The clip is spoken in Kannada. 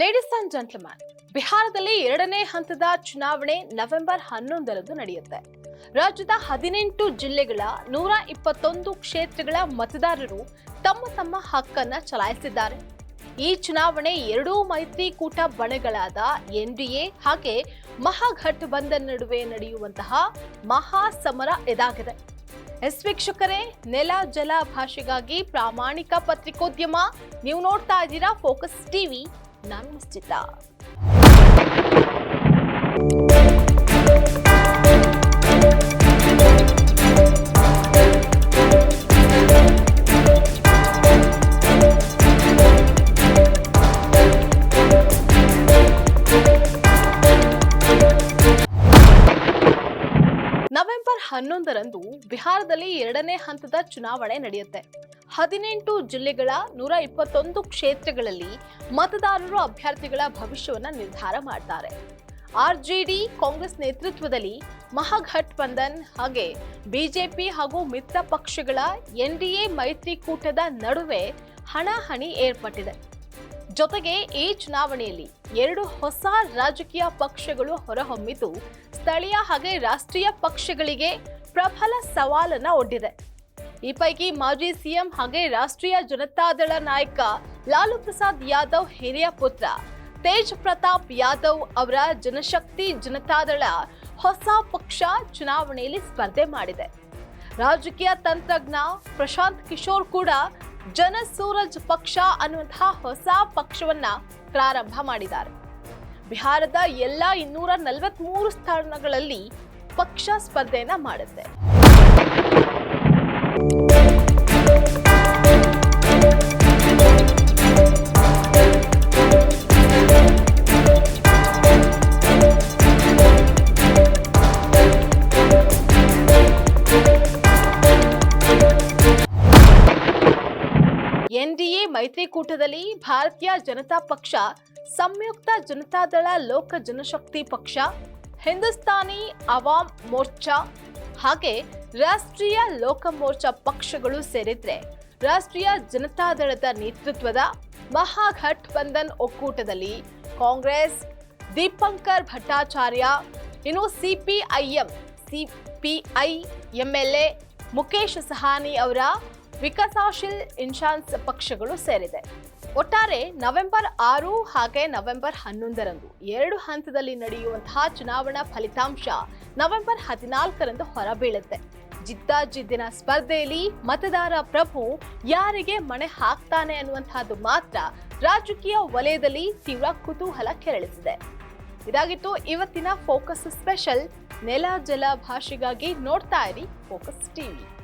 ಲೇಡೀಸ್ ಅಂಡ್ ಜೆಂಟ್ಲ್ಮ್ಯಾನ್ ಬಿಹಾರದಲ್ಲಿ ಎರಡನೇ ಹಂತದ ಚುನಾವಣೆ ನವೆಂಬರ್ ಹನ್ನೊಂದರಂದು ನಡೆಯುತ್ತೆ. ರಾಜ್ಯದ ಹದಿನೆಂಟು ಜಿಲ್ಲೆಗಳ ನೂರ ಇಪ್ಪತ್ತೊಂದು ಕ್ಷೇತ್ರಗಳ ಮತದಾರರು ತಮ್ಮ ತಮ್ಮ ಹಕ್ಕನ್ನ ಚಲಾಯಿಸಿದ್ದಾರೆ. ಈ ಚುನಾವಣೆ ಎರಡೂ ಮೈತ್ರಿಕೂಟ ಬಣಗಳಾದ ಎನ್ಡಿಎ ಹಾಗೆ ಮಹಾಗಠಬಂಧನ್ ನಡುವೆ ನಡೆಯುವಂತಹ ಮಹಾ ಸಮರ ಇದಾಗಿದೆ. ಎಸ್ ವೀಕ್ಷಕರೇ, ನೆಲ ಜಲ ಭಾಷೆಗಾಗಿ ಪ್ರಾಮಾಣಿಕ ಪತ್ರಿಕೋದ್ಯಮ, ನೀವು ನೋಡ್ತಾ ಇದ್ದೀರಾ ಫೋಕಸ್ ಟಿವಿ ನಾನು ನಿಶ್ಚಿತ ನವೆಂಬರ್ ಹನ್ನೊಂದರಂದು ಬಿಹಾರದಲ್ಲಿ ಎರಡನೇ ಹಂತದ ಚುನಾವಣೆ ನಡೆಯುತ್ತೆ. ಹದಿನೆಂಟು ಜಿಲ್ಲೆಗಳ ನೂರ ಇಪ್ಪತ್ತೊಂದು ಕ್ಷೇತ್ರಗಳಲ್ಲಿ ಮತದಾರರು ಅಭ್ಯರ್ಥಿಗಳ ಭವಿಷ್ಯವನ್ನು ನಿರ್ಧಾರ ಮಾಡ್ತಾರೆ. ಆರ್ಜೆಡಿ ಕಾಂಗ್ರೆಸ್ ನೇತೃತ್ವದಲ್ಲಿ ಮಹಾಗಠಬಂಧನ್ ಹಾಗೆ ಬಿಜೆಪಿ ಹಾಗೂ ಮಿತ್ರ ಪಕ್ಷಗಳ ಎನ್ಡಿಎ ಮೈತ್ರಿಕೂಟದ ನಡುವೆ ಹಣಾಹಣಿ ಏರ್ಪಟ್ಟಿದೆ. ಜೊತೆಗೆ ಈ ಚುನಾವಣೆಯಲ್ಲಿ ಎರಡು ಹೊಸ ರಾಜಕೀಯ ಪಕ್ಷಗಳು ಹೊರಹೊಮ್ಮಿದ್ದು, ಸ್ಥಳೀಯ ಹಾಗೆ ರಾಷ್ಟ್ರೀಯ ಪಕ್ಷಗಳಿಗೆ ಪ್ರಬಲ ಸವಾಲನ್ನ ಒಡ್ಡಿದೆ. ಈ ಪೈಕಿ ಮಾಜಿ ಸಿಎಂ ಹಾಗೆ ರಾಷ್ಟ್ರೀಯ ಜನತಾದಳ ನಾಯಕ ಲಾಲು ಪ್ರಸಾದ್ ಯಾದವ್ ಹಿರಿಯ ಪುತ್ರ ತೇಜ್ ಪ್ರತಾಪ್ ಯಾದವ್ ಅವರ ಜನಶಕ್ತಿ ಜನತಾದಳ ಹೊಸ ಪಕ್ಷ ಚುನಾವಣೆಯಲ್ಲಿ ಸ್ಪರ್ಧೆ ಮಾಡಿದೆ. ರಾಜಕೀಯ ತಂತ್ರಜ್ಞ ಪ್ರಶಾಂತ್ ಕಿಶೋರ್ ಕೂಡ ಜನ ಸೂರಜ್ ಪಕ್ಷ ಅನ್ನುವಂತಹ ಹೊಸ ಪಕ್ಷವನ್ನ ಪ್ರಾರಂಭ ಮಾಡಿದ್ದಾರೆ. ಬಿಹಾರದ ಎಲ್ಲ ಇನ್ನೂರ ನಲವತ್ಮೂರು ಸ್ಥಾನಗಳಲ್ಲಿ ಪಕ್ಷ ಸ್ಪರ್ಧೆಯನ್ನ ಮಾಡುತ್ತೆ. ಎನ್ಡಿಎ ಮೈತ್ರಿಕೂಟದಲ್ಲಿ ಭಾರತೀಯ ಜನತಾ ಪಕ್ಷ, ಸಂಯುಕ್ತ ಜನತಾದಳ ಲೋಕ ಜನಶಕ್ತಿ ಪಕ್ಷ, ಹಿಂದೂಸ್ತಾನಿ ಅವಾಮ್ ಮೋರ್ಚಾ ಹಾಗೆ ರಾಷ್ಟ್ರೀಯ ಲೋಕ ಮೋರ್ಚಾ ಪಕ್ಷಗಳು ಸೇರಿದ್ರೆ ರಾಷ್ಟ್ರೀಯ ಜನತಾದಳದ ನೇತೃತ್ವದ ಮಹಾಗಠಬಂಧನ್ ಒಕ್ಕೂಟದಲ್ಲಿ ಕಾಂಗ್ರೆಸ್, ದೀಪಂಕರ್ ಭಟ್ಟಾಚಾರ್ಯ, ಇನ್ನು CPIM, CPI MLA Mukesh Sahani ಅವರ ವಿಕಾಸಶೀಲ್ ಇನ್ಶಾನ್ಸ್ ಪಕ್ಷಗಳು ಸೇರಿದೆ. ಒಟ್ಟಾರೆ ನವೆಂಬರ್ ಆರು ಹಾಗೆ ನವೆಂಬರ್ ಹನ್ನೊಂದರಂದು ಎರಡು ಹಂತದಲ್ಲಿ ನಡೆಯುವಂತಹ ಚುನಾವಣಾ ಫಲಿತಾಂಶ ನವೆಂಬರ್ ಹದಿನಾಲ್ಕರಂದು ಹೊರಬೀಳುತ್ತೆ. ಜಿದ್ದಾಜಿದ್ದಿನ ಸ್ಪರ್ಧೆಯಲ್ಲಿ ಮತದಾರ ಪ್ರಭು ಯಾರಿಗೆ ಮಣೆ ಹಾಕ್ತಾನೆ ಅನ್ನುವಂತಹದ್ದು ಮಾತ್ರ ರಾಜಕೀಯ ವಲಯದಲ್ಲಿ ತೀವ್ರ ಕುತೂಹಲ ಕೆರಳಿಸಿದೆ. ಇದಾಗಿತ್ತು ಇವತ್ತಿನ ಫೋಕಸ್ ಸ್ಪೆಷಲ್. ನೆಲ, ಜಲ ಭಾಷೆಗಾಗಿ ನೋಡ್ತಾ ಇರಿ ಫೋಕಸ್ ಟಿವಿ.